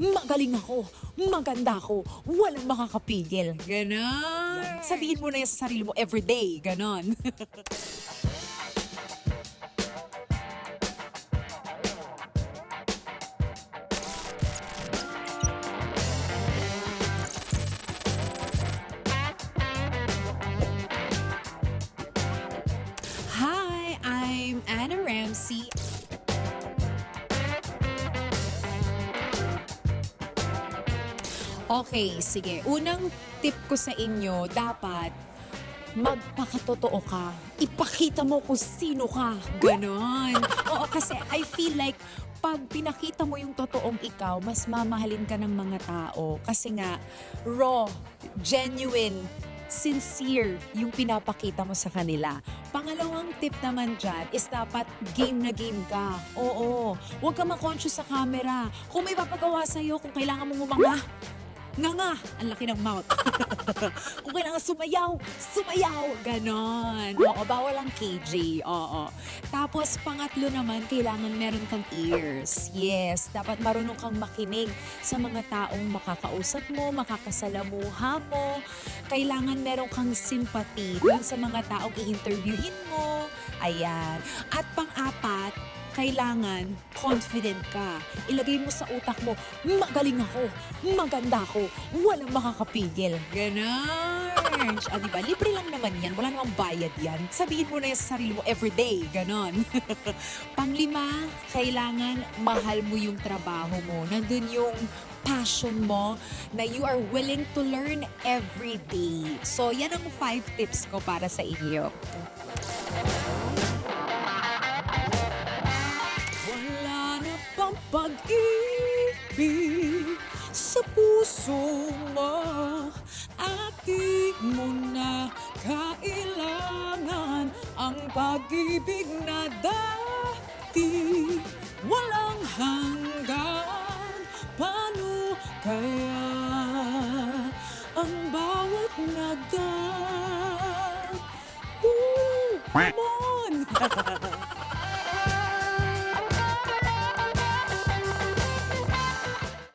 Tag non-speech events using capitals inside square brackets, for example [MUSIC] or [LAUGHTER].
magaling ako, maganda ako, walang makakapigil. Ganon. Sabihin mo na yan sa sarili mo everyday, ganon. Hi, I'm Anna Ramsey. Okay, sige. Unang tip ko sa inyo, dapat magpakatotoo ka. Ipakita mo kung sino ka. Ganon. Oo, kasi I feel like pag pinakita mo yung totoong ikaw, mas mamahalin ka ng mga tao. Kasi nga, raw, genuine, sincere yung pinapakita mo sa kanila. Pangalawang tip naman dyan is dapat game na game ka. Oo. Huwag ka makonscious sa camera. Kung may papagawa sa'yo, kung kailangan mong umanga, nga nga, ang laki ng mouth. [LAUGHS] Kung kailangan sumayaw, sumayaw. Ganon. Oo, bawal ang KJ. Oo. Tapos, pangatlo naman, kailangan meron kang ears. Yes, dapat marunong kang makinig sa mga taong makakausap mo, makakasalamuha mo. Kailangan meron kang sympathy dun sa mga taong i-interviewin mo. Ayan. At pang-apat, kailangan confident ka. Ilagay mo sa utak mo, magaling ako, maganda ako, walang makakapigil. Ganon. Ah, di ba? Libre lang naman yan. Wala namang bayad yan. Sabihin mo na yan sa sarili mo everyday. Ganon. [LAUGHS] Panglima, kailangan mahal mo yung trabaho mo. Nandun yung passion mo na you are willing to learn every day. So, yan ang five tips ko para sa inyo. Pag-ibig sa puso mo At di mo na kailangan ang pag-ibig na dati Walang hanggan Paano kaya ang bawat naga Ooh, come on! [LAUGHS]